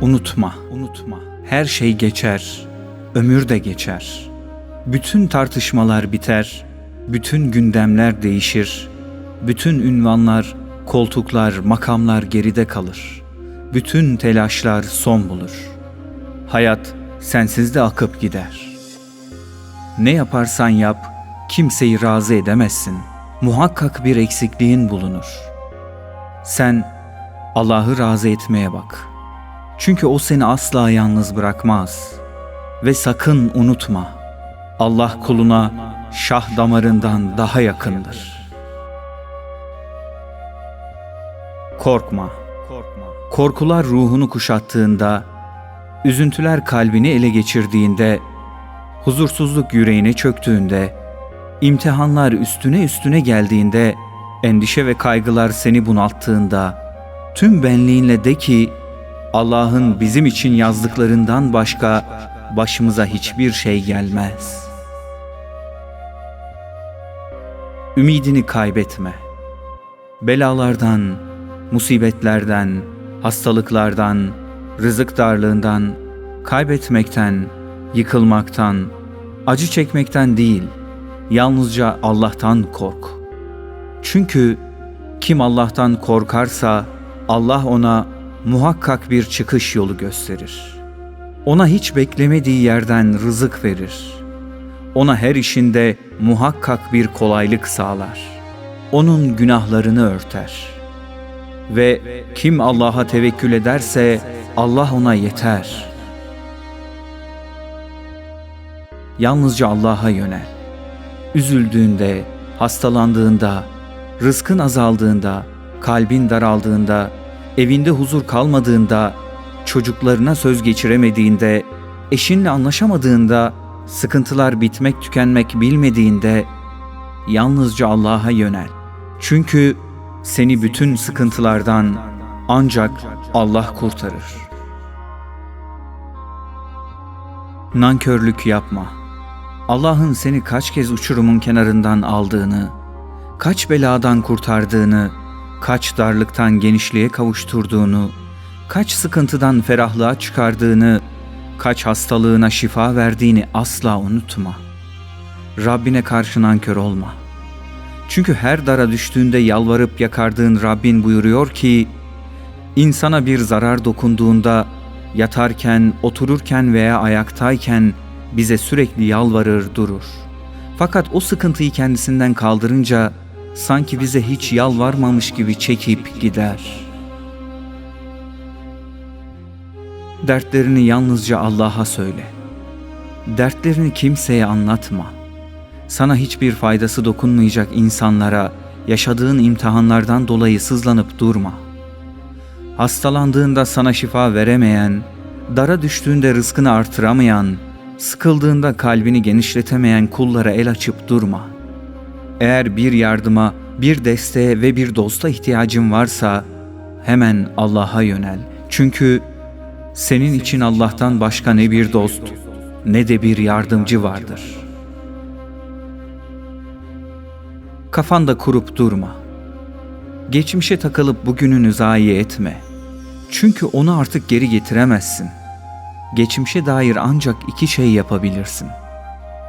Unutma, unutma. Her şey geçer, ömür de geçer. Bütün tartışmalar biter, bütün gündemler değişir. Bütün ünvanlar, koltuklar, makamlar geride kalır. Bütün telaşlar son bulur. Hayat sensiz de akıp gider. Ne yaparsan yap, kimseyi razı edemezsin. Muhakkak bir eksikliğin bulunur. Sen Allah'ı razı etmeye bak. Çünkü o seni asla yalnız bırakmaz. Ve sakın unutma. Allah kuluna şah damarından daha yakındır. Korkma. Korkular ruhunu kuşattığında, üzüntüler kalbini ele geçirdiğinde, huzursuzluk yüreğine çöktüğünde, imtihanlar üstüne üstüne geldiğinde, endişe ve kaygılar seni bunalttığında, tüm benliğinle de ki, Allah'ın bizim için yazdıklarından başka başımıza hiçbir şey gelmez. Ümidini kaybetme. Belalardan, musibetlerden, hastalıklardan, rızık darlığından, kaybetmekten, yıkılmaktan, acı çekmekten değil, yalnızca Allah'tan kork. Çünkü kim Allah'tan korkarsa Allah ona muhakkak bir çıkış yolu gösterir. Ona hiç beklemediği yerden rızık verir. Ona her işinde muhakkak bir kolaylık sağlar. Onun günahlarını örter. Ve kim Allah'a tevekkül ederse Allah ona yeter. Yalnızca Allah'a yönel. Üzüldüğünde, hastalandığında, rızkın azaldığında, kalbin daraldığında, evinde huzur kalmadığında, çocuklarına söz geçiremediğinde, eşinle anlaşamadığında, sıkıntılar bitmek tükenmek bilmediğinde, yalnızca Allah'a yönel. Çünkü seni bütün sıkıntılardan ancak Allah kurtarır. Nankörlük yapma. Allah'ın seni kaç kez uçurumun kenarından aldığını, kaç beladan kurtardığını, kaç darlıktan genişliğe kavuşturduğunu, kaç sıkıntıdan ferahlığa çıkardığını, kaç hastalığına şifa verdiğini asla unutma. Rabbine karşı nankör olma. Çünkü her dara düştüğünde yalvarıp yakardığın Rabbin buyuruyor ki, insana bir zarar dokunduğunda, yatarken, otururken veya ayaktayken bize sürekli yalvarır durur. Fakat o sıkıntıyı kendisinden kaldırınca, sanki bize hiç yalvarmamış gibi çekip gider. Dertlerini yalnızca Allah'a söyle. Dertlerini kimseye anlatma. Sana hiçbir faydası dokunmayacak insanlara yaşadığın imtihanlardan dolayı sızlanıp durma. Hastalandığında sana şifa veremeyen, dara düştüğünde rızkını artıramayan, sıkıldığında kalbini genişletemeyen kullara el açıp durma.'' Eğer bir yardıma, bir desteğe ve bir dosta ihtiyacın varsa hemen Allah'a yönel. Çünkü senin için Allah'tan başka ne bir dost ne de bir yardımcı vardır. Kafanda kurup durma. Geçmişe takılıp bugününü zayi etme. Çünkü onu artık geri getiremezsin. Geçmişe dair ancak iki şey yapabilirsin.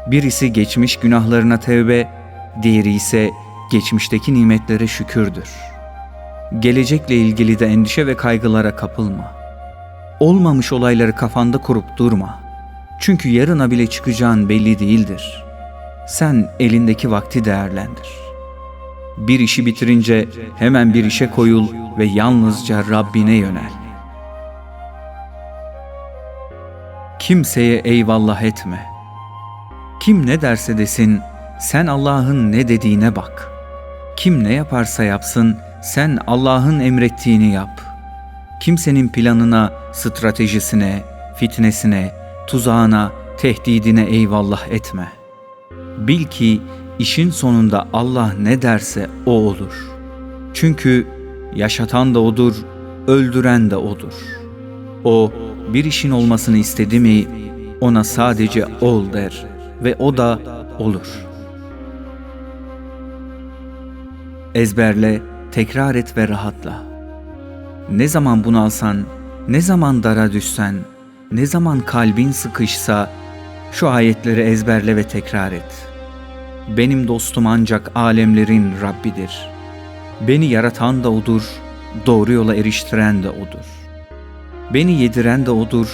Birisi geçmiş günahlarına tevbe, diğeri ise geçmişteki nimetlere şükürdür. Gelecekle ilgili de endişe ve kaygılara kapılma. Olmamış olayları kafanda kurup durma. Çünkü yarına bile çıkacağın belli değildir. Sen elindeki vakti değerlendir. Bir işi bitirince hemen bir işe koyul ve yalnızca Rabbine yönel. Kimseye eyvallah etme. Kim ne derse desin sen Allah'ın ne dediğine bak. Kim ne yaparsa yapsın sen Allah'ın emrettiğini yap. Kimsenin planına, stratejisine, fitnesine, tuzağına, tehdidine eyvallah etme. Bil ki işin sonunda Allah ne derse o olur. Çünkü yaşatan da odur, öldüren de odur. O bir işin olmasını istedi mi ona sadece ol der ve o da olur.'' Ezberle, tekrar et ve rahatla. Ne zaman bunu alsan Ne zaman dara düşsen, ne zaman kalbin sıkışsa şu ayetleri ezberle ve tekrar et. Benim dostum ancak alemlerin Rabbidir. Beni yaratan da O'dur, doğru yola eriştiren de O'dur. Beni yediren de O'dur,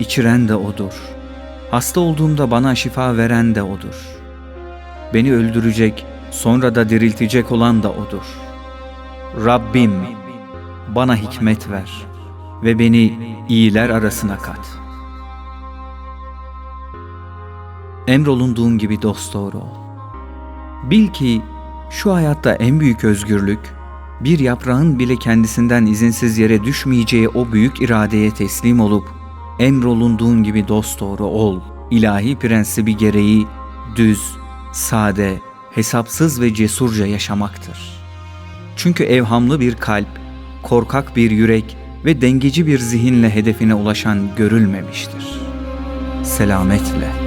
içiren de O'dur. Hasta olduğumda bana şifa veren de O'dur. Beni öldürecek, sonra da diriltecek olan da O'dur. Rabbim, bana hikmet ver ve beni iyiler arasına kat. Emrolunduğun gibi dosdoğru ol. Bil ki şu hayatta en büyük özgürlük, bir yaprağın bile kendisinden izinsiz yere düşmeyeceği o büyük iradeye teslim olup, emrolunduğun gibi dosdoğru ol, ilahi prensibi gereği düz, sade, hesapsız ve cesurca yaşamaktır. Çünkü evhamlı bir kalp, korkak bir yürek ve dengeci bir zihinle hedefine ulaşan görülmemiştir. Selametle.